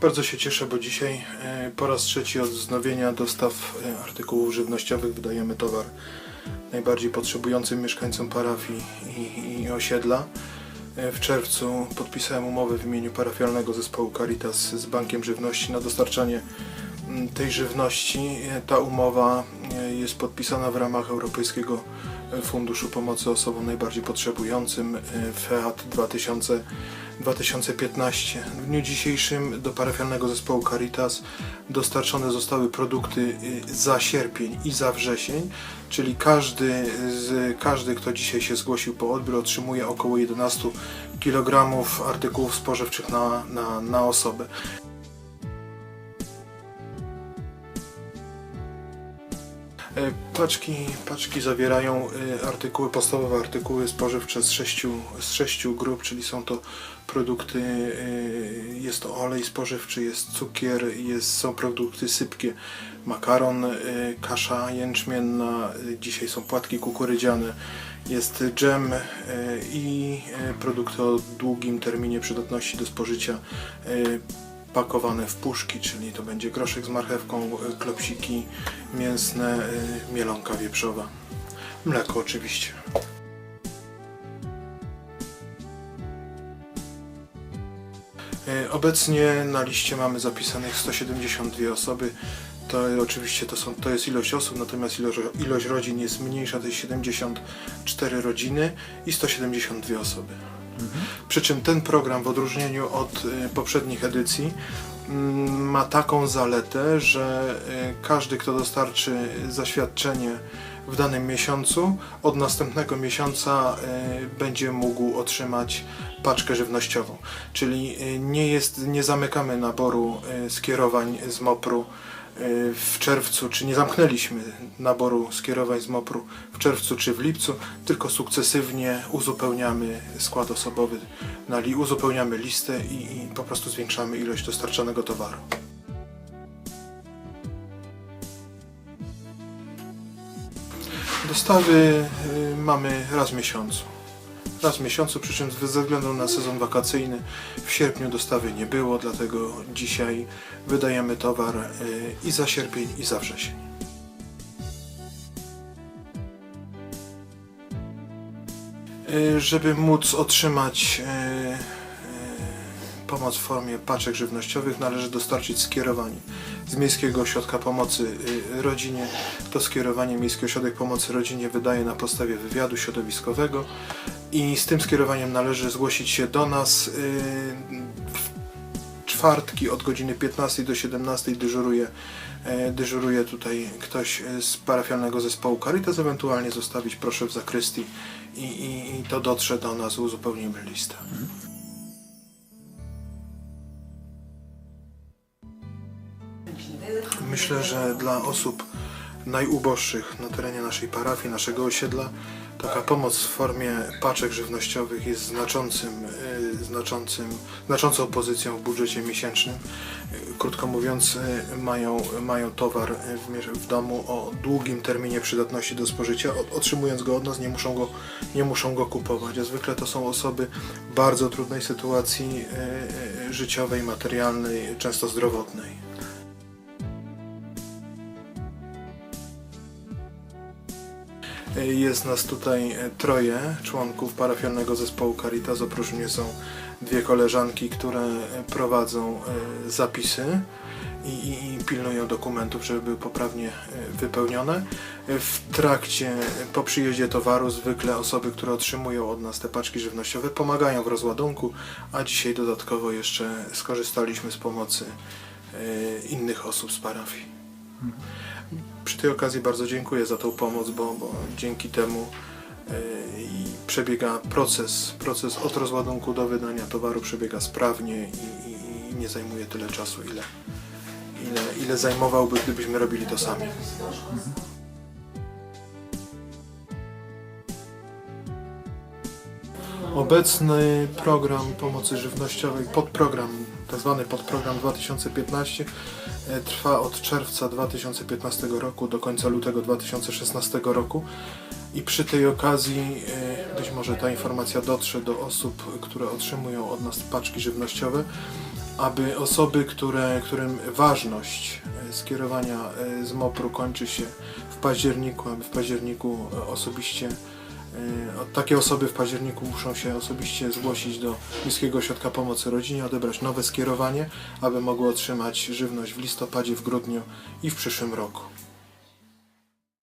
Bardzo się cieszę, bo dzisiaj e, po raz trzeci od wznowienia dostaw e, artykułów żywnościowych wydajemy towar najbardziej potrzebującym mieszkańcom parafii i, i osiedla. E, W czerwcu podpisałem umowę w imieniu parafialnego zespołu Caritas z Bankiem Żywności na dostarczanie tej żywności. Ta umowa jest podpisana w ramach Europejskiego Funduszu Pomocy Osobom Najbardziej Potrzebującym FEAT 2000, 2015. W dniu dzisiejszym do parafialnego zespołu Caritas dostarczone zostały produkty e, za sierpień i za wrzesień, czyli każdy, z, każdy kto dzisiaj się zgłosił po odbiór otrzymuje około 11 kg artykułów spożywczych na, na, na osobę. Paczki, paczki zawierają e, artykuły, podstawowe artykuły spożywcze z sześciu, z sześciu grup, czyli są to produkty, e, jest to olej spożywczy, jest cukier, jest, są produkty sypkie, makaron, e, kasza jęczmienna, e, dzisiaj są płatki kukurydziane, jest dżem e, i e, produkty o długim terminie przydatności do spożycia e, pakowane w puszki, czyli to będzie groszek z marchewką, y, klopsiki mięsne, y, mielonka wieprzowa. Mleko oczywiście. Y, Obecnie na liście mamy zapisanych 172 osoby. To oczywiście to, są, to jest ilość osób, natomiast ilość, ilość rodzin jest mniejsza, to jest 74 rodziny i 172 osoby. Przy czym ten program w odróżnieniu od y, poprzednich edycji mm, ma taką zaletę, że y, każdy, kto dostarczy zaświadczenie w danym miesiącu, od następnego miesiąca y, będzie mógł otrzymać paczkę żywnościową. Czyli nie, jest, nie zamykamy naboru skierowań z MOPR-u w czerwcu, czy nie zamknęliśmy naboru skierowań z MOPR-u w czerwcu czy w lipcu, tylko sukcesywnie uzupełniamy skład osobowy, uzupełniamy listę i, i po prostu zwiększamy ilość dostarczanego towaru. Dostawy y, mamy raz w miesiącu. Raz w miesiącu, przy czym ze względu na sezon wakacyjny w sierpniu dostawy nie było, dlatego dzisiaj wydajemy towar y, i za sierpień, i za wrzesień. Y, Żeby móc otrzymać y, pomoc w formie paczek żywnościowych należy dostarczyć skierowanie z Miejskiego Ośrodka Pomocy Rodzinie. To skierowanie Miejski Ośrodek Pomocy Rodzinie wydaje na podstawie wywiadu środowiskowego i z tym skierowaniem należy zgłosić się do nas. y, W czwartki od godziny 15 do 17 dyżuruje, e, dyżuruje tutaj ktoś z parafialnego zespołu Caritas, ewentualnie zostawić proszę w zakrystii i, i, i to dotrze do nas, uzupełnimy listę. Myślę, że dla osób najuboższych na terenie naszej parafii, naszego osiedla, taka pomoc w formie paczek żywnościowych jest znaczącym, y, znaczącym, znaczącą pozycją w budżecie miesięcznym. Y, Krótko mówiąc, y, mają, mają towar w, w domu o długim terminie przydatności do spożycia. Otrzymując go od nas, nie muszą go, nie muszą go kupować. A zwykle to są osoby bardzo trudnej sytuacji życiowej, materialnej, często zdrowotnej. Jest nas tutaj e, troje członków parafialnego zespołu Caritas. Oprócz mnie są dwie koleżanki, które e, prowadzą e, zapisy i, i, pilnują dokumentów, żeby były poprawnie wypełnione. W trakcie, po przyjeździe towaru, zwykle osoby, które otrzymują od nas te paczki żywnościowe, pomagają w rozładunku, a dzisiaj dodatkowo jeszcze skorzystaliśmy z pomocy innych osób z parafii. Przy tej okazji bardzo dziękuję za tą pomoc, bo, bo dzięki temu i przebiega proces, proces od rozładunku do wydania towaru przebiega sprawnie i, i, i nie zajmuje tyle czasu, ile, ile, ile zajmowałby, gdybyśmy robili to sami. Obecny program pomocy żywnościowej, podprogram, tak zwany podprogram 2015 e, trwa od czerwca 2015 roku do końca lutego 2016 roku i przy tej okazji e, być może ta informacja dotrze do osób, które otrzymują od nas paczki żywnościowe. aby osoby, które, którym ważność e, skierowania z MOPR-u kończy się w październiku, aby w październiku osobiście takie osoby w październiku muszą się osobiście zgłosić do Miejskiego Ośrodka Pomocy Rodzinie, odebrać nowe skierowanie, aby mogły otrzymać żywność w listopadzie, w grudniu i w przyszłym roku.